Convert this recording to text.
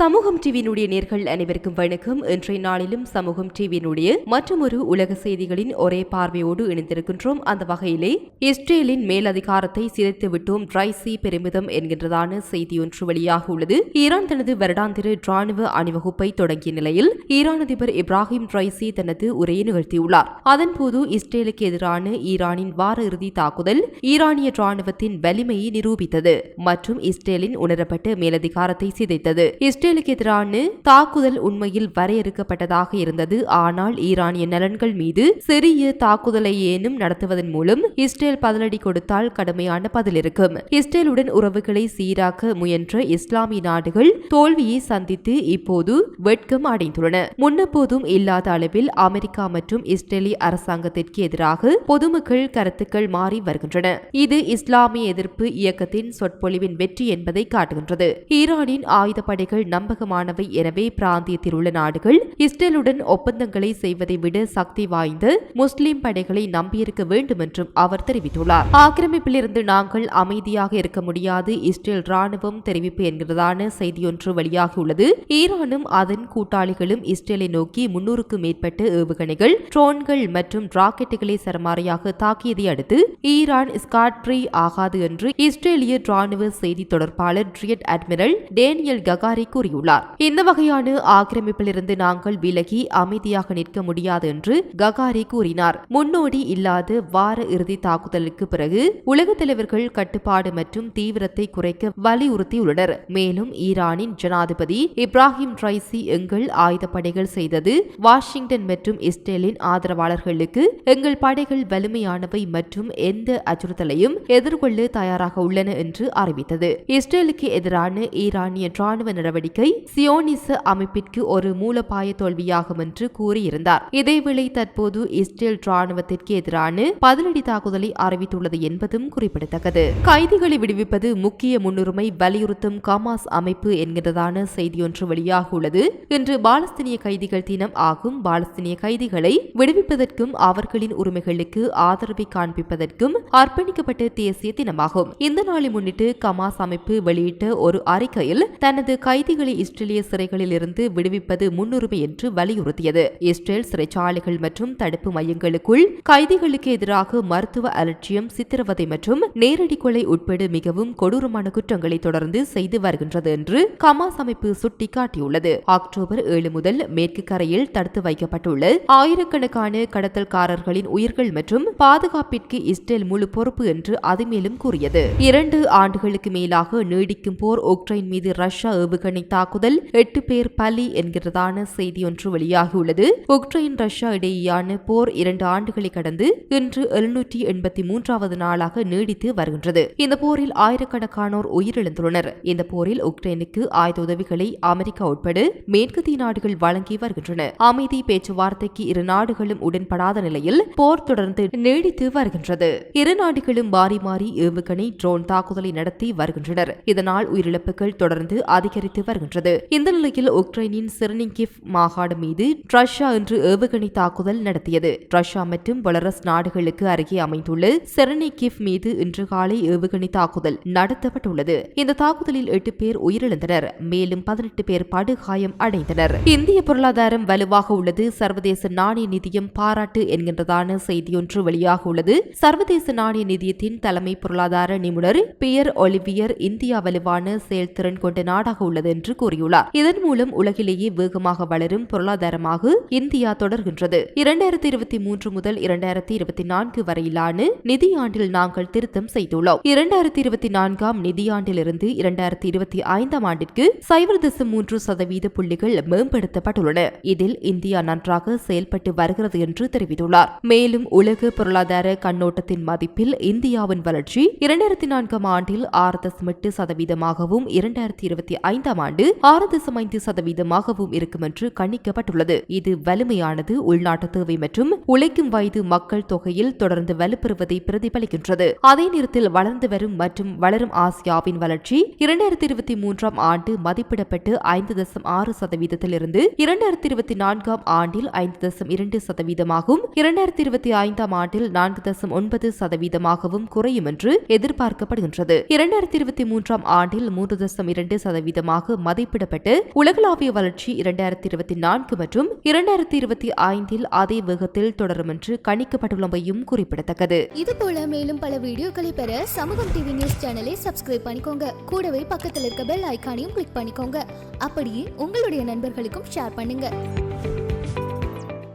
சமூகம் டிவியினுடைய நேர்கள் அனைவருக்கும் வணக்கம். இன்றைய நாளிலும் சமூகம் டிவியினுடைய மற்றொரு உலக செய்திகளின் ஒரே பார்வையோடு இணைந்திருக்கின்றோம். அந்த வகையிலே இஸ்ரேலின் மேலதிகாரத்தை சிதைத்து விட்டோம் ட்ரைசி பெருமிதம் என்கின்றதான செய்தி ஒன்று வெளியாக உள்ளது. ஈரான் தனது வருடாந்திர ராணுவ அணிவகுப்பை தொடங்கிய நிலையில் ஈரான் அதிபர் இப்ராஹிம் ட்ரைசி தனது உரையை நிகழ்த்தியுள்ளார். அதன்போது இஸ்ரேலுக்கு எதிரான ஈரானின் வார இறுதி தாக்குதல் ஈரானிய ராணுவத்தின் வலிமையை நிரூபித்தது மற்றும் இஸ்ரேலின் உணரப்பட்ட மேலதிகாரத்தை சிதைத்தது. இஸ்ரேல் இஸ்ரேலுக்கு எதிரான தாக்குதல் உண்மையில் வரையறுக்கப்பட்டதாக இருந்தது. ஆனால் ஈரானிய நலன்கள் மீது சிறிய தாக்குதலை ஏனும் நடத்துவதன் மூலம் இஸ்ரேல் பதிலடி கொடுத்தால் கடுமையான பதில் இருக்கும் இஸ்ரேலுடன் உறவுகளை சீராக்க முயன்ற இஸ்லாமிய நாடுகள் தோல்வியை சந்தித்து இப்போது வெட்கம் அடைந்துள்ளன. முன்னபோதும் இல்லாத அளவில் அமெரிக்கா மற்றும் இஸ்ரேலிய அரசாங்கத்திற்கு எதிராக பொதுமக்கள் கருத்துக்கள் மாறி வருகின்றன. இது இஸ்லாமிய எதிர்ப்பு இயக்கத்தின் சொற்பொழிவின் வெற்றி என்பதை காட்டுகின்றது. ஈரானின் ஆயுதப்படைகள் நம்பகமானவை எனவே பிராந்தியத்தில் உள்ள நாடுகள். இஸ்ரேலுடன் ஒப்பந்தங்களை செய்வதை விட சக்தி வாய்ந்த முஸ்லிம் படைகளை நம்பியிருக்க வேண்டும் என்றும் அவர் தெரிவித்துள்ளார். ஆக்கிரமிப்பிலிருந்து நாங்கள் அமைதியாக இருக்க முடியாது இஸ்ரேல் ராணுவம் தெரிவிப்பு என்கிறதான செய்தியொன்று வெளியாகியுள்ளது ஈரானும் அதன் கூட்டாளிகளும் இஸ்ரேலை நோக்கி முன்னூறுக்கும் மேற்பட்ட ஏவுகணைகள் ட்ரோன்கள் மற்றும் ராக்கெட்டுகளை சரமாரியாக தாக்கியதை அடுத்து ஈரான் ஸ்காட்ரி ஆகாது என்று இஸ்ரேலிய ராணுவ செய்தி தொடர்பாளர் ட்ரியட் அட்மிரல் டேனியல் ககாரி கூறியுள்ளார். இந்த வகையான ஆக்கிரமிப்பிலிருந்து நாங்கள் விலகி அமைதியாக நிற்க முடியாது என்று ககாரி கூறினார். முன்னோடி இல்லாத வார இறுதி தாக்குதலுக்கு பிறகு உலகத் தலைவர்கள் கட்டுப்பாடு மற்றும் தீவிரத்தை குறைக்க வலியுறுத்தியுள்ளனர். மேலும் ஈரானின் ஜனாதிபதி இப்ராஹிம் ரைசி எங்கள் ஆயுதப்படைகள் செய்தது வாஷிங்டன் மற்றும் இஸ்ரேலின் ஆதரவாளர்களுக்கு எங்கள் படைகள் வலிமையானவை மற்றும் எந்த அச்சுறுத்தலையும் எதிர்கொள்ள தயாராக உள்ளன என்று அறிவித்தது. இஸ்ரேலுக்கு எதிரான ஈரானிய ராணுவ நடவடிக்கை நடவடிக்கை சியோனிச அமைப்பிற்கு ஒரு மூலபாய தோல்வியாகும் என்று கூறியிருந்தார். இதேவேளை தற்போது இஸ்ரேல் ராணுவத்திற்கு எதிரான பதிலடி தாக்குதலை அறிவித்துள்ளது என்பதும் குறிப்பிடத்தக்கது. கைதிகளை விடுவிப்பது முக்கிய முன்னுரிமை வலியுறுத்தும் கமாஸ் அமைப்பு என்கிறதான செய்தியொன்று வெளியாக உள்ளது இன்று பாலஸ்தீனிய கைதிகள் தினம் ஆகும். பாலஸ்தீனிய கைதிகளை விடுவிப்பதற்கும் அவர்களின் உரிமைகளுக்கு ஆதரவை காண்பிப்பதற்கும் அர்ப்பணிக்கப்பட்ட தேசிய தினமாகும். இந்த நாளை முன்னிட்டு கமாஸ் அமைப்பு வெளியிட்ட ஒரு அறிக்கையில் தனது கைதிகள் கைதிகளை இஸ்ரேலிய சிறைகளில் இருந்து விடுவிப்பது முன்னுரிமை என்று வலியுறுத்தியது. இஸ்ரேல் சிறைச்சாலைகள் மற்றும் தடுப்பு மையங்களுக்குள் கைதிகளுக்கு எதிராக மருத்துவ அலட்சியம் சித்திரவதை மற்றும் நேரடி கொலை உட்பட மிகவும் கொடூரமான குற்றங்களை தொடர்ந்து செய்து வருகின்றது என்று கமாஸ் அமைப்பு சுட்டிக்காட்டியுள்ளது. அக்டோபர் ஏழு முதல் மேற்கு கரையில் தடுத்து வைக்கப்பட்டுள்ள ஆயிரக்கணக்கான கடத்தல்காரர்களின் உயிர்கள் மற்றும் பாதுகாப்பிற்கு இஸ்ரேல் முழு பொறுப்பு என்று அது மேலும் கூறியது. இரண்டு ஆண்டுகளுக்கு மேலாக நீடிக்கும் போர் உக்ரைன் மீது ரஷ்யா ஏவுகணை தாக்குதல் எட்டு பேர் பலி என்கிறதான செய்தி ஒன்று வெளியாகியுள்ளது. உக்ரைன் ரஷ்யா இடையேயான போர் இரண்டு ஆண்டுகளை கடந்து இன்று எழுநூற்றி எண்பத்தி மூன்றாவது நாளாக நீடித்து வருகின்றது. இந்த போரில் ஆயிரக்கணக்கானோர் உயிரிழந்துள்ளனர். இந்த போரில் உக்ரைனுக்கு ஆயுத உதவிகளை அமெரிக்கா உட்பட மேற்கத்திய நாடுகள் வழங்கி வருகின்றன. அமைதி பேச்சுவார்த்தைக்கு இரு நாடுகளும் உடன்படாத நிலையில் போர் தொடர்ந்து நீடித்து வருகின்றது. இரு நாடுகளும் மாறி மாறி ஏவுகணை ட்ரோன் தாக்குதலை நடத்தி வருகின்றனர். இதனால் உயிரிழப்புகள் தொடர்ந்து அதிகரித்து வருகின்றது இந்த நிலையில் உக்ரைனின் சிர்னிகிஃப் மாகாடு மீது ரஷ்யா இன்று ஏவுகணை தாக்குதல் நடத்தியது. ரஷ்யா மற்றும் பெலரஸ் நாடுகளுக்கு அருகே அமைந்துள்ள செரனிகிஃப் மீது இன்று காலை ஏவுகணை தாக்குதல் நடத்தப்பட்டுள்ளது. இந்த தாக்குதலில் எட்டு பேர் உயிரிழந்தனர். மேலும் பதினெட்டு பேர் படுகாயம் அடைந்தனர். இந்திய பொருளாதாரம் வலுவாக உள்ளது. சர்வதேச நாணய நிதியம் பாராட்டு என்கின்றதான செய்தியொன்று வெளியாக உள்ளது. சர்வதேச நாணய நிதியத்தின் தலைமை பொருளாதார நிபுணர் பியர் ஒலிவியர் இந்தியா வலுவான செயல்திறன் கொண்ட நாடாக உள்ளது என்று என்று கூறியுள்ளார். இதன் மூலம் உலகிலேயே வேகமாக வளரும் பொருளாதாரமாக இந்தியா தொடர்கின்றது. இரண்டாயிரத்தி இருபத்தி மூன்று முதல் இரண்டாயிரத்தி இருபத்தி நான்கு வரையிலான நிதியாண்டில் நாங்கள் திருத்தம் செய்துள்ளோம். இரண்டாயிரத்தி இருபத்தி நான்காம் நிதியாண்டிலிருந்து இரண்டாயிரத்தி இருபத்தி ஐந்தாம் ஆண்டிற்கு சைபர் தசம் மூன்று சதவீத புள்ளிகள் மேம்படுத்தப்பட்டுள்ளன. இதில் இந்தியா நன்றாக செயல்பட்டு வருகிறது என்று தெரிவித்துள்ளார். மேலும் உலக பொருளாதார கண்ணோட்டத்தின் மதிப்பில் இந்தியாவின் வளர்ச்சி இரண்டாயிரத்தி நான்காம் ஆண்டில் ஆறு தசம் எட்டு சதவீதமாகவும் இரண்டாயிரத்தி இருபத்தி ஐந்தாம் ஆண்டு ஆண்டு ஆறு தசம் ஐந்து சதவீதமாகவும் இருக்கும் என்று கணிக்கப்பட்டுள்ளது. இது வலிமையானது உள்நாட்டு தேவை மற்றும் உழைக்கும் வயது மக்கள் தொகையில் தொடர்ந்து வலுப்பெறுவதை பிரதிபலிக்கின்றது. அதே நேரத்தில் வளர்ந்து வரும் மற்றும் வளரும் ஆசியாவின் வளர்ச்சி இரண்டாயிரத்தி இருபத்தி மூன்றாம் ஆண்டு மதிப்பிடப்பட்டு ஐந்து தசம் ஆறு சதவீதத்திலிருந்து இரண்டாயிரத்தி இருபத்தி நான்காம் ஆண்டில் ஐந்து தசம் இரண்டு சதவீதமாகவும் இரண்டாயிரத்தி இருபத்தி ஐந்தாம் ஆண்டில் நான்கு தசம் ஒன்பது சதவீதமாகவும் குறையும் என்று எதிர்பார்க்கப்படுகின்றது. இரண்டாயிரத்தி இருபத்தி மூன்றாம் ஆண்டில் மூன்று தசம் இரண்டு சதவீதமாக மதிப்பிடப்பட்டு உலகளாவிய வளர்ச்சி இரண்டாயிரத்தி இருபத்தி நான்கு மற்றும் இரண்டாயிரத்தி இருபத்தி ஐந்தில் அதே வேகத்தில் தொடரும் என்று கணிக்கப்பட்டுள்ளமையும் குறிப்பிடத்தக்கது. இது போல மேலும் பல வீடியோக்களை பெற சமூகம் டிவி நியூஸ் சேனலை சப்ஸ்கிரைப் பண்ணிக்கோங்க. கூடவே பக்கத்தில் இருக்க பெல் ஐக்கானையும் கிளிக் பண்ணிக்கோங்க. அப்படியே உங்களுடைய நண்பர்களுக்கும் ஷேர் பண்ணுங்க.